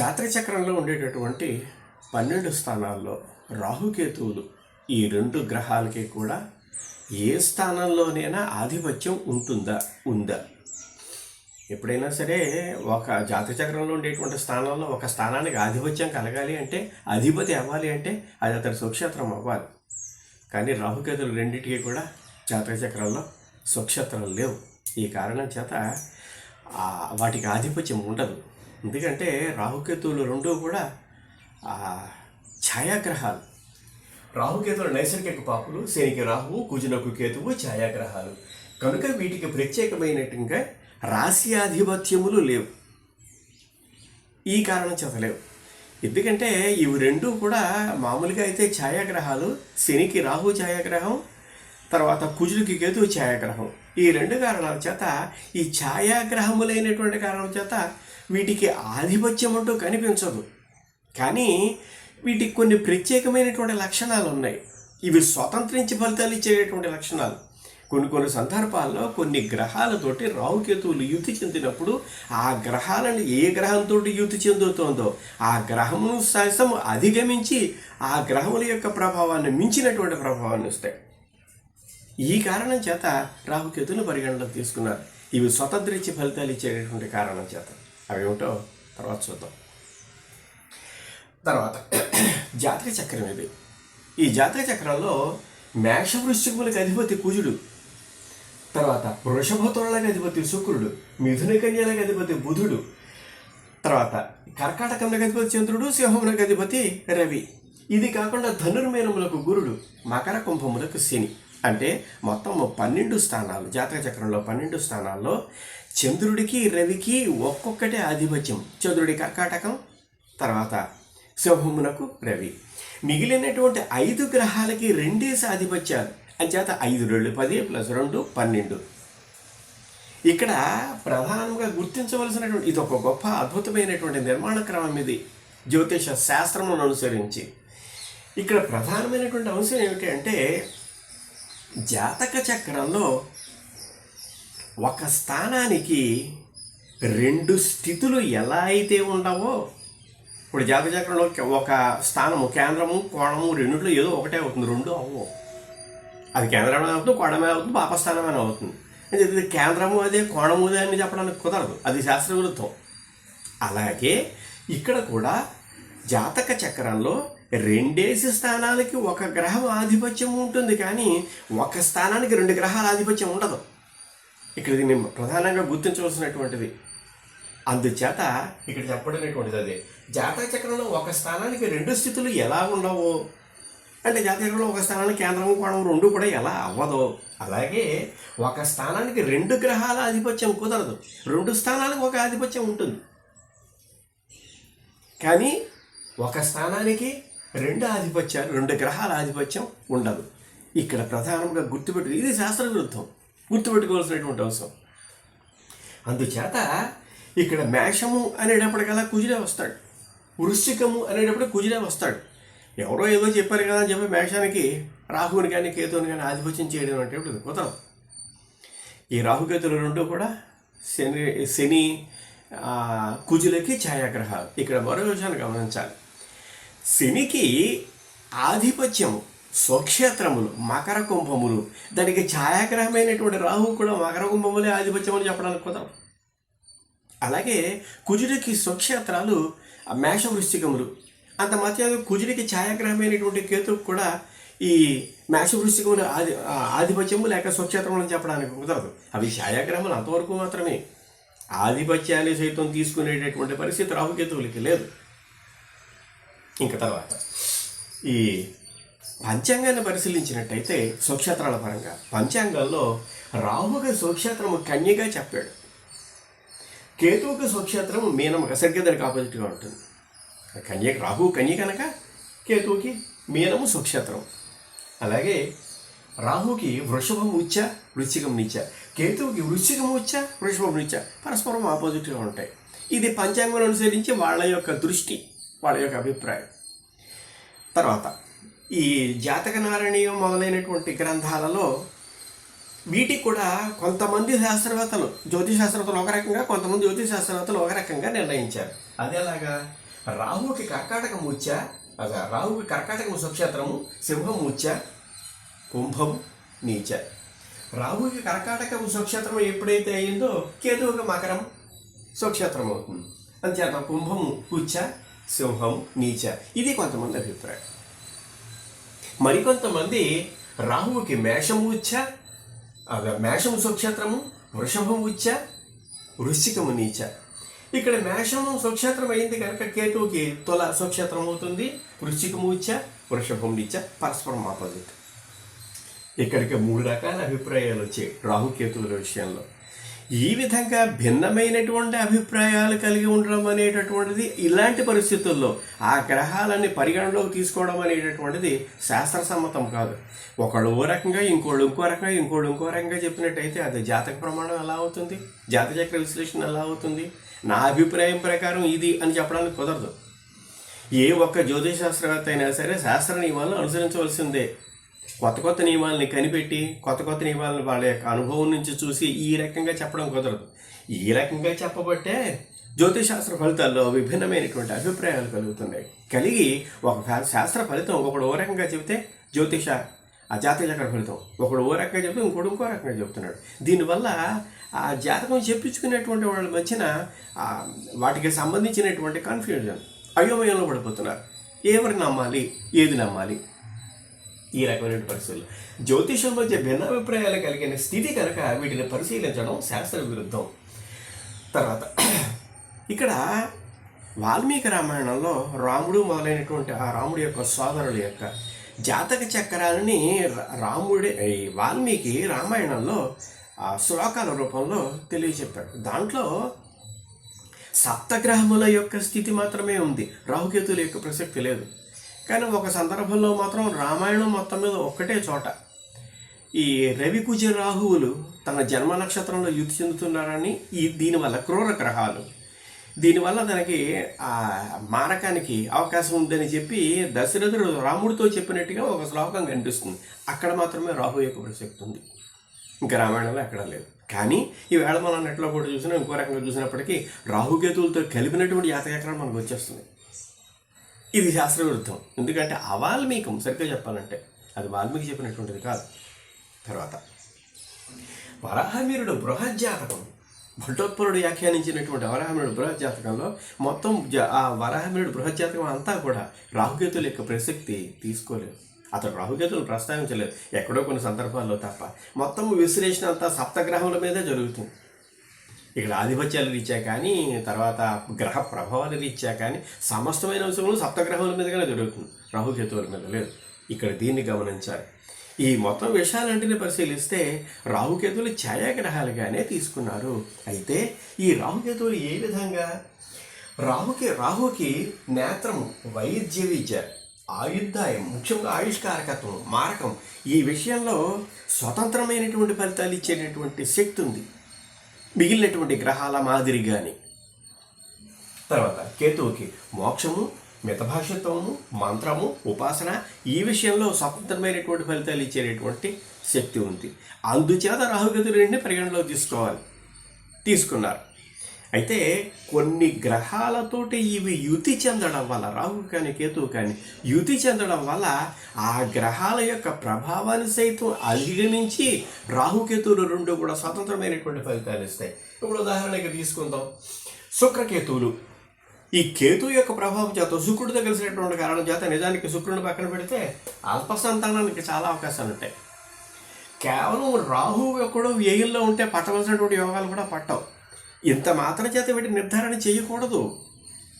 జాతర చక్రంలో ఉండేటటువంటి పన్నెండు స్థానాల్లో రాహుకేతువులు ఈ రెండు గ్రహాలకి కూడా ఏ స్థానంలోనైనా ఆధిపత్యం ఉంటుందా? ఉందా? ఎప్పుడైనా సరే ఒక జాతక చక్రంలో ఉండేటువంటి స్థానంలో ఒక స్థానానికి ఆధిపత్యం కలగాలి అంటే అధిపతి అవ్వాలి అంటే అది అతని సుక్షేత్రం అవ్వాలి. కానీ రాహుకేతులు రెండింటికి కూడా జాతక చక్రంలో సుక్షేత్రాలు లేవు. ఈ కారణం చేత వాటికి ఆధిపత్యం ఉండదు. ఎందుకంటే రాహుకేతువులు రెండూ కూడా ఛాయాగ్రహాలు. రాహుకేతువులు నైసర్గిక పాపులు శనికి రాహువు కుజునకు కేతువు ఛాయాగ్రహాలు. కనుక వీటికి ప్రత్యేకమైనట్టుగా రాశి ఆధిపత్యములు లేవు. ఈ కారణం చేత లేవు. ఎందుకంటే ఇవి రెండు కూడా మామూలుగా అయితే ఛాయాగ్రహాలు శనికి రాహు ఛాయాగ్రహం తర్వాత కుజుడికి కేతు ఛాయాగ్రహం. ఈ రెండు కారణాల చేత ఈ ఛాయాగ్రహములైనటువంటి కారణం చేత వీటికి ఆధిపత్యం అంటూ కనిపించదు. కానీ వీటికి కొన్ని ప్రత్యేకమైనటువంటి లక్షణాలు ఉన్నాయి. ఇవి స్వతంత్రించి ఫలితాలు ఇచ్చేటువంటి లక్షణాలు. కొన్ని కొన్ని సందర్భాల్లో కొన్ని గ్రహాలతోటి రాహుకేతువులు యుతి చెందినప్పుడు ఆ గ్రహాలను ఏ గ్రహంతో యుద్ధి చెందుతోందో ఆ గ్రహమును సైతం అధిగమించి ఆ గ్రహముల యొక్క ప్రభావాన్ని మించినటువంటి ప్రభావాన్ని ఇస్తాయి ఈ కారణం చేత రాహుకేతులు పరిగణలోకి తీసుకున్నారు. ఇవి స్వతంత్రించి ఫలితాలు ఇచ్చేటటువంటి కారణం చేత. అవి ఏమిటో తర్వాత చూద్దాం. తర్వాత జాతక చక్రం ఇది. ఈ జాతక చక్రంలో మేష వృశ్చికములకు అధిపతి కుజుడు. తర్వాత వృషభతులకు అధిపతి శుక్రుడు. మిథున కన్యలకు అధిపతి బుధుడు. తర్వాత కర్కాటకంలకు అధిపతి చంద్రుడు సింహములకు అధిపతి రవి. ఇది కాకుండా ధనుర్మీనములకు గురుడు మకర కుంభములకు శని. అంటే మొత్తం పన్నెండు స్థానాలు జాతక చక్రంలో పన్నెండు స్థానాల్లో చంద్రుడికి రవికి ఒక్కొక్కటే ఆధిపత్యం. చంద్రుడి కర్కాటకం తర్వాత సింహమునకు రవి. మిగిలినటువంటి ఐదు గ్రహాలకి రెండేసి ఆధిపత్యాలు అంచేత ఐదు రెండు పది ప్లస్ రెండు పన్నెండు. ఇక్కడ ప్రధానంగా గుర్తించవలసినటువంటి ఇది ఒక గొప్ప అద్భుతమైనటువంటి నిర్మాణ క్రమం ఇది. జ్యోతిష శాస్త్రమును అనుసరించి. ఇక్కడ ప్రధానమైనటువంటి అంశం ఏమిటి అంటే జాతక చక్రంలో ఒక స్థానానికి రెండు స్థితులు ఎలా అయితే ఉండవో ఇప్పుడు జాతక చక్రంలో ఒక స్థానము కేంద్రము కోణము రెండిట్లో ఏదో ఒకటే అవుతుంది రెండు అవ్వవు. అది కేంద్రమే అవుతుంది కోణమే అవుతుంది పాపస్థానమే అవుతుంది. అంటే ఇది కేంద్రము అదే కోణము అదే అని చెప్పడానికి కుదరదు. అది శాస్త్ర విరుద్ధం. అలాగే ఇక్కడ కూడా జాతక చక్రంలో రెండేసి స్థానాలకి ఒక గ్రహం ఆధిపత్యం ఉంటుంది కానీ ఒక స్థానానికి రెండు గ్రహాల ఆధిపత్యం ఉండదు. ఇక్కడ దీన్ని ప్రధానంగా గుర్తించవలసినటువంటిది. అందుచేత ఇక్కడ చెప్పబడినటువంటిది అదే. జాతక చక్రంలో ఒక స్థానానికి రెండు స్థితులు ఎలా ఉండవు? అంటే జాతక చక్రంలో ఒక స్థానానికి కేంద్రం కోణం రెండు కూడా ఎలా అవ్వదో? అలాగే ఒక స్థానానికి రెండు గ్రహాల ఆధిపత్యం కుదరదు. రెండు స్థానాలకు ఒక ఆధిపత్యం ఉంటుంది. కానీ ఒక స్థానానికి రెండు ఆధిపత్యాలు రెండు గ్రహాల ఆధిపత్యం ఉండదు. ఇక్కడ ప్రధానంగా గుర్తుపెట్టు ఇది శాస్త్ర విరుద్ధం గుర్తుపెట్టుకోవాల్సినటువంటి అవసరం. అందుచేత ఇక్కడ మేషము అనేటప్పటికల్లా కుజిరే వస్తాడు. వృశ్చికము అనేటప్పుడు కుజిరే వస్తాడు. ఎవరో ఏదో చెప్పారు కదా అని చెప్పి మేషానికి రాహువుని కానీ కేతువుని కానీ ఆధిపత్యం చేయడం అంటే కుదరం ఈ రాహుకేతులు రెండు కూడా శని శని కుజులకి ఛాయాగ్రహాలు. ఇక్కడ మరో విషయాన్ని గమనించాలి. శనికి ఆధిపత్యం స్వక్షేత్రములు మకర కుంభములు దానికి ఛాయాగ్రహమైనటువంటి రాహువు కూడా మకర కుంభములే ఆధిపత్యం అని చెప్పడానికి కుదరదు. అలాగే కుజుడికి స్వక్షేత్రాలు ఆ మేష అంత మధ్య కుజుడికి ఛాయాగ్రహమైనటువంటి కేతువుకు కూడా ఈ మేష వృశ్చికములు ఆది ఆ ఆధిపత్యము లేక స్వక్షేత్రములు అని చెప్పడానికి కుదరదు. అవి ఛాయాగ్రహములు అంతవరకు మాత్రమే. ఆధిపత్యాన్ని సైతం తీసుకునేటటువంటి పరిస్థితి రాహుకేతువులకి లేదు. ఇంకా తర్వాత ఈ పంచాంగాన్ని పరిశీలించినట్టయితే స్వక్షేత్రాల పరంగా. పంచాంగాల్లో రాహుకి స్వక్షేత్రము కన్యగా చెప్పాడు. కేతువుకి స్వక్షేత్రం మీనము సరిగ్గా దానికి ఆపోజిట్గా ఉంటుంది. కన్య రాహు కన్య కనుక కేతువుకి మీనము స్వక్షేత్రం అలాగే రాహుకి వృషభం ఉచ్చ వృశ్చికం నిచ్చ కేతువుకి వృశ్చికం ఉచ్చ వృషభం నిచ్చ పరస్పరం ఆపోజిట్గా ఉంటాయి. ఇది పంచాంగం అనుసరించి వాళ్ళ యొక్క దృష్టి వాళ్ళ యొక్క అభిప్రాయం. తర్వాత ఈ జాతక నారాయణీయం మొదలైనటువంటి గ్రంథాలలో వీటికి కూడా కొంతమంది శాస్త్రవేత్తలు జ్యోతిష్ శాస్త్రవేత్తలు ఒక రకంగా కొంతమంది జ్యోతిష్ శాస్త్రవేత్తలు ఒక రకంగా నిర్ణయించారు. అదేలాగా రాహుకి కర్కాటకం ఉచ్చ అదే రాహుకి కర్కాటకం సుక్షేత్రము సింహం ఉచ్చ కుంభం నీచ. రాహుకి కర్కాటకం సుక్షేత్రం ఎప్పుడైతే అయిందో కేతువుకి మకరం సుక్షేత్రం అవుతుంది అంతేత కుంభము ఉచ్చ సింహం నీచ. ఇది కొంతమంది అభిప్రాయం. మరికొంతమంది రాహువుకి మేషము ఉచ్చ అదే మేషము స్వక్షేత్రము వృషభం ఉచ్చ వృశ్చికము నీచ. ఇక్కడ మేషము స్వక్షేత్రం అయింది కనుక కేతువుకి తొల స్వక్షేత్రం అవుతుంది వృశ్చికము ఉచ్చ వృషభం నీచ పరస్పరం ఆపోజిట్ ఇక్కడికి మూడు రకాల అభిప్రాయాలు వచ్చాయి రాహుకేతువుల విషయంలో. ఈ విధంగా భిన్నమైనటువంటి అభిప్రాయాలు కలిగి ఉండడం అనేటటువంటిది ఇలాంటి పరిస్థితుల్లో ఆ గ్రహాలని పరిగణలోకి తీసుకోవడం అనేటటువంటిది శాస్త్రసమ్మతం కాదు. ఒకళ్ళు ఓ రకంగా ఇంకోళ్ళు ఇంకో రకంగా ఇంకోళ్ళు ఇంకో రకంగా చెప్పినట్టయితే అది జాతక ప్రమాణం ఎలా అవుతుంది? జాతచక్ర విశ్లేషణ ఎలా అవుతుంది? నా అభిప్రాయం ప్రకారం ఇది అని చెప్పడానికి కుదరదు. ఏ ఒక్క జ్యోతిష్ శాస్త్రవేత్త అయినా సరే శాస్త్ర నియమాలను అనుసరించవలసిందే. కొత్త కొత్త నియమాలని కనిపెట్టి కొత్త కొత్త నియమాలను వాళ్ళ యొక్క అనుభవం నుంచి చూసి ఈ రకంగా చెప్పడం కుదరదు. ఈ రకంగా చెప్పబట్టే జ్యోతిష్ శాస్త్ర ఫలితాల్లో విభిన్నమైనటువంటి అభిప్రాయాలు కలుగుతున్నాయి. కలిగి ఒక శాస్త్ర ఫలితం ఒకడు ఓ రకంగా చెబితే జ్యోతిష ఆ జాతక చక్ర ఫలితం. ఒకడు ఓ రకంగా చెబితే ఇంకోటి ఇంకో రకంగా చెబుతున్నాడు. దీనివల్ల ఆ జాతకం చెప్పించుకునేటువంటి వాళ్ళ మధ్యన వాటికి సంబంధించినటువంటి కన్ఫ్యూజన్ అయోమయంలో పడిపోతున్నారు. ఎవరు నమ్మాలి? ఏది నమ్మాలి? ఈ రకమైన పరిస్థితులు. జ్యోతిషం మధ్య భిన్నాభిప్రాయాలు కలిగిన స్థితి కనుక వీటిని పరిశీలించడం శాస్త్ర విరుద్ధం. తర్వాత ఇక్కడ వాల్మీకి రామాయణంలో రాముడు మొదలైనటువంటి ఆ రాముడి యొక్క సోదరుల యొక్క జాతక చక్రాలని రా- రాముడే ఈ వాల్మీకి రామాయణంలో ఆ శ్లోకాల రూపంలో తెలియచెప్పాడు దాంట్లో సప్తగ్రహముల యొక్క స్థితి మాత్రమే ఉంది. రాహుకేతుల యొక్క ప్రసక్తి లేదు. కానీ ఒక సందర్భంలో మాత్రం రామాయణం మొత్తం మీద ఒక్కటే చోట. ఈ రవికుజ రాహువులు తన జన్మ నక్షత్రంలో యుద్ధి చెందుతున్నారని ఈ దీనివల్ల క్రూర గ్రహాలు. దీనివల్ల తనకి ఆ మారకానికి అవకాశం ఉందని చెప్పి దశరథుడు రాముడితో చెప్పినట్టుగా ఒక శ్లోకం కనిపిస్తుంది. అక్కడ మాత్రమే రాహు యొక్క ప్రసక్తి ఉంది. ఇంకా రామాయణంలో ఎక్కడా లేదు. కానీ ఈవేళ మనం నెట్లో కూడా చూసినా ఇంకో రకంగా చూసినప్పటికీ రాహుకేతువులతో కలిపినటువంటి యాతయాత్ర మనకు వచ్చేస్తుంది. ఇది శాస్త్ర విరుద్ధం ఎందుకంటే అవాల్మీకం సరిగ్గా చెప్పాలంటే అది వాల్మీకి చెప్పినటువంటిది కాదు. తర్వాత వరాహమీరుడు బృహజ్జాతకం. భట్టోత్పరుడు వ్యాఖ్యానించినటువంటి వరాహమీరుడు బృహజ్జాతకంలో మొత్తం ఆ వరాహమీరుడు బృహజ్జాతకం అంతా కూడా రాహుకేతుల యొక్క ప్రసక్తి తీసుకోలేదు. అతడు రాహుకేతులు ప్రస్తావించలేదు. ఎక్కడో కొన్ని సందర్భాల్లో తప్ప. మొత్తం విశ్లేషణ అంతా సప్తగ్రహముల మీదే జరుగుతుంది. ఇక్కడ ఆధిపత్యాల రీత్యా కానీ తర్వాత గ్రహ ప్రభావాల రీత్యా కానీ సమస్తమైన అంశములు సప్తగ్రహముల మీదగానే జరుగుతుంది. రాహుకేతువుల మీద లేదు. ఇక్కడ దీన్ని గమనించాలి. ఈ మొత్తం విషయాలంటిని పరిశీలిస్తే రాహుకేతువులు ఛాయాగ్రహాలుగానే తీసుకున్నారు. అయితే ఈ రాహుకేతువులు ఏ విధంగా? రాహుకి రాహుకి నేత్రము వైద్య విద్య ఆయుద్ధాయం ముఖ్యంగా ఆయుష్కారకత్వం మారకం ఈ విషయంలో స్వతంత్రమైనటువంటి ఫలితాలు ఇచ్చేటటువంటి శక్తి ఉంది. మిగిలినటువంటి గ్రహాల మాదిరిగాని తర్వాత కేతువుకి మోక్షము మితభాషత్వము మంత్రము ఉపాసన ఈ విషయంలో స్వతంత్రమైనటువంటి ఫలితాలు ఇచ్చేటటువంటి శక్తి ఉంది. అందుచేత రాహుగతులు రెండు పరిగణలోకి తీసుకోవాలి. తీసుకున్నారు. అయితే కొన్ని గ్రహాలతోటి ఇవి యుతి చెందడం వల్ల రాహు కానీ కేతువు కానీ యుతి చెందడం వల్ల ఆ గ్రహాల యొక్క ప్రభావాన్ని సైతం అధిగమించి రాహుకేతువులు రెండు కూడా స్వతంత్రమైనటువంటి ఫలితాలు ఇస్తాయి. ఇప్పుడు ఉదాహరణకి తీసుకుందాం. శుక్రకేతువులు. ఈ కేతు యొక్క ప్రభావం చేత శుక్రుడితో కలిసినటువంటి కారణం చేత నిజానికి శుక్రుడిని పక్కన పెడితే అల్ప సంతానానికి చాలా అవకాశాలు ఉంటాయి. కేవలం రాహు ఎక్కడో వ్యయంలో ఉంటే పట్టవలసినటువంటి యోగాలు కూడా పట్టవు. ఇంత మాత్రం చేత వీటి నిర్ధారణ చేయకూడదు.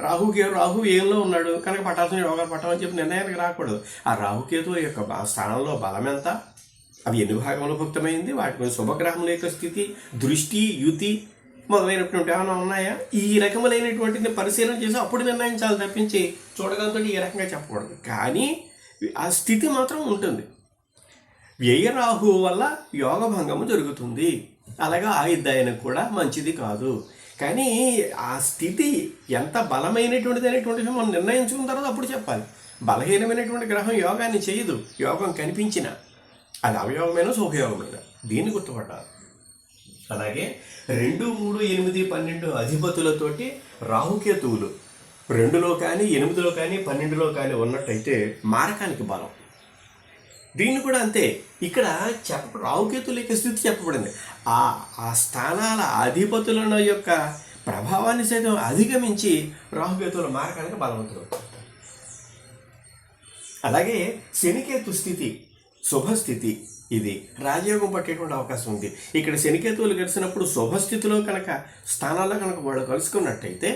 రాహుకేతు రాహు ఏంలో ఉన్నాడు. కనుక పట్టాల్సిన యోగాలు పట్టాలని చెప్పి నిర్ణయానికి రాకూడదు. ఆ రాహుకేతు యొక్క స్థానంలో బలం ఎంత? అవి ఎన్ని భాగంలో భుక్తమైంది. వాటి మీద శుభగ్రహముల యొక్క స్థితి దృష్టి యుతి మొదలైనటువంటి ఏమైనా ఉన్నాయా? ఈ రకములైనటువంటిని పరిశీలన చేసి అప్పుడు నిర్ణయించాలి తప్పించి చూడగలతో ఈ రకంగా చెప్పకూడదు. కానీ ఆ స్థితి మాత్రం ఉంటుంది. వ్యయరాహు వల్ల యోగభంగము జరుగుతుంది. అలాగా ఆయుద్ధాయనకు కూడా మంచిది కాదు. కానీ ఆ స్థితి ఎంత బలమైనటువంటిది అనేటువంటిది మనం నిర్ణయించుకున్న తర్వాత అప్పుడు చెప్పాలి. బలహీనమైనటువంటి గ్రహం యోగాన్ని చేయదు. యోగం కనిపించిన అది అవయోగమైన సుఖయోగమైన దీన్ని గుర్తుపట్టాలి. అలాగే రెండు మూడు ఎనిమిది పన్నెండు అధిపతులతోటి రాహుకేతువులు రెండులో కానీ ఎనిమిదిలో కానీ పన్నెండులో కానీ ఉన్నట్టయితే మారకానికి బలం. దీన్ని కూడా అంతే. ఇక్కడ చెప్ప రావుకేతుల యొక్క స్థితి చెప్పబడింది. ఆ ఆ స్థానాల అధిపతుల యొక్క ప్రభావాన్ని సైతం అధిగమించి రాహుకేతుల మార్గానికి బలవంతుడు అలాగే శనికేతు స్థితి శుభస్థితి ఇది. రాజయోగం పట్టేటువంటి అవకాశం ఉంది. ఇక్కడ శనికేతువులు గడిచినప్పుడు శుభస్థితిలో కనుక స్థానాల్లో కనుక వాళ్ళు కలుసుకున్నట్టయితే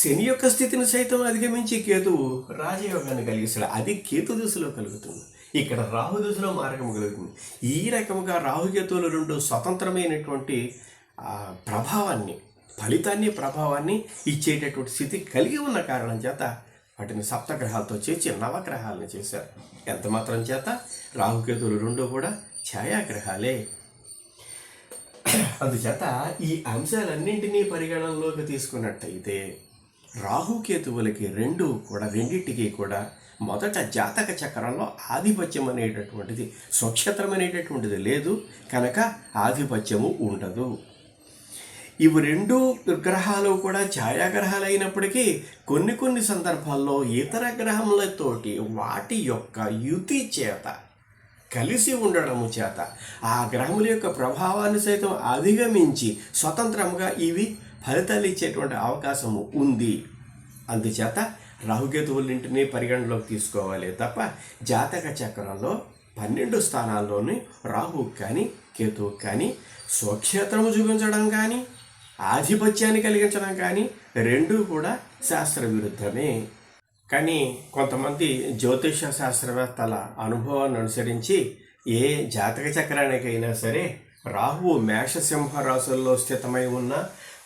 శని యొక్క స్థితిని సైతం అధిగమించి కేతువు రాజయోగాన్ని కలిగిస్తాడు. అది కేతు దిశలో కలుగుతుంది. ఇక్కడ రాహు దశలో మార్గం కలుగుతుంది ఈ రకముగా రాహుకేతువులు రెండు స్వతంత్రమైనటువంటి ఆ, ప్రభావాన్ని ఫలితాన్ని ప్రభావాన్ని ఇచ్చేటటువంటి స్థితి కలిగి ఉన్న కారణం చేత వాటిని సప్తగ్రహాలతో చేర్చి నవగ్రహాలను చేశారు. ఎంత మాత్రం చేత? రాహుకేతువులు రెండు కూడా ఛాయాగ్రహాలే. అందుచేత ఈ అంశాలన్నింటినీ పరిగణనలోకి తీసుకున్నట్టయితే రాహుకేతువులకి రెండు కూడా రెండింటికి కూడా మొదట జాతక చక్రంలో ఆధిపత్యం అనేటటువంటిది స్వక్షేత్రం అనేటటువంటిది లేదు కనుక ఆధిపత్యము ఉండదు. ఇవి రెండు గ్రహాలు కూడా ఛాయాగ్రహాలు అయినప్పటికీ కొన్ని కొన్ని సందర్భాల్లో ఇతర గ్రహములతోటి వాటి యొక్క యుతి చేత కలిసి ఉండడము చేత ఆ గ్రహముల యొక్క ప్రభావాన్ని సైతం అధిగమించి స్వతంత్రంగా ఇవి ఫలితాలు ఇచ్చేటువంటి అవకాశము ఉంది. అందుచేత రాహుకేతువులింటిని పరిగణలోకి తీసుకోవాలి తప్ప జాతక చక్రంలో పన్నెండు స్థానాల్లోని రాహు కానీ కేతువు కానీ స్వక్షేత్రము చూపించడం కానీ ఆధిపత్యాన్ని కలిగించడం కానీ రెండూ కూడా శాస్త్ర విరుద్ధమే కానీ కొంతమంది జ్యోతిష శాస్త్రవేత్తల అనుభవాన్ని అనుసరించి ఏ జాతక చక్రానికైనా సరే రాహువు మేషసింహ రాశుల్లో స్థితమై ఉన్న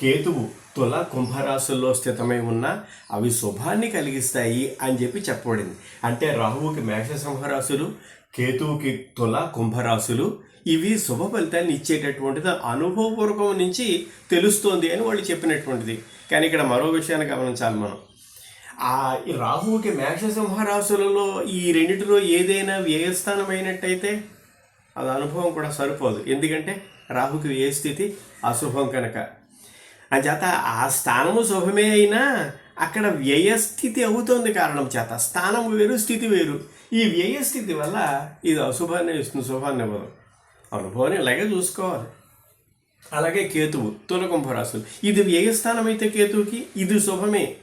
కేతువు తుల కుంభరాశుల్లో స్థితమై ఉన్న అవి శుభాన్ని కలిగిస్తాయి అని చెప్పి చెప్పబడింది. అంటే రాహువుకి మేష రాశులు కేతువుకి తుల కుంభరాశులు ఇవి శుభ ఫలితాన్ని ఇచ్చేటటువంటిది అనుభవపూర్వకం నుంచి తెలుస్తోంది అని వాళ్ళు చెప్పినటువంటిది. కానీ ఇక్కడ మరో విషయాన్ని గమనించాలి మనం. ఆ రాహువుకి మేషసింహ రాశులలో ఈ రెండిటిలో ఏదైనా వ్యయస్థానం అయినట్టయితే అది అనుభవం కూడా సరిపోదు. ఎందుకంటే రాహుకి ఏ స్థితి? అశుభం కనుక. అంచేత ఆ స్థానము శుభమే అయినా అక్కడ వ్యయస్థితి అవుతోంది కారణం చేత. స్థానం వేరు స్థితి వేరు. ఈ వ్యయస్థితి వల్ల ఇది అశుభాన్ని ఇస్తుంది శుభాన్ని ఇవ్వదు. అనుభవాన్ని ఇలాగే చూసుకోవాలి. అలాగే కేతువు తుల కుంభరాశులు ఇది వ్యయస్థానం అయితే కేతువుకి ఇది శుభమే.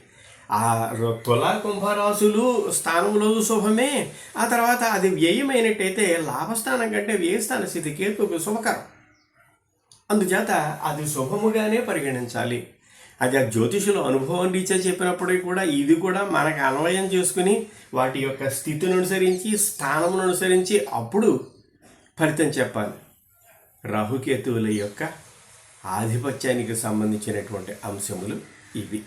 ఆ తుల కుంభరాశులు స్థానంలో శుభమే. ఆ తర్వాత అది వ్యయమైనట్టయితే లాభస్థానం కంటే వ్యయస్థాన స్థితి కేతువుకి శుభకరం. అందుచేత అది శుభముగానే పరిగణించాలి. అది ఆ జ్యోతిషులు అనుభవం రీత్యా చెప్పినప్పటికీ కూడా ఇది కూడా మనకు అన్వయం చేసుకుని వాటి యొక్క స్థితిని అనుసరించి స్థానమును అనుసరించి అప్పుడు ఫలితం చెప్పాలి. రాహుకేతువుల యొక్క ఆధిపత్యానికి సంబంధించినటువంటి అంశములు ఇవి.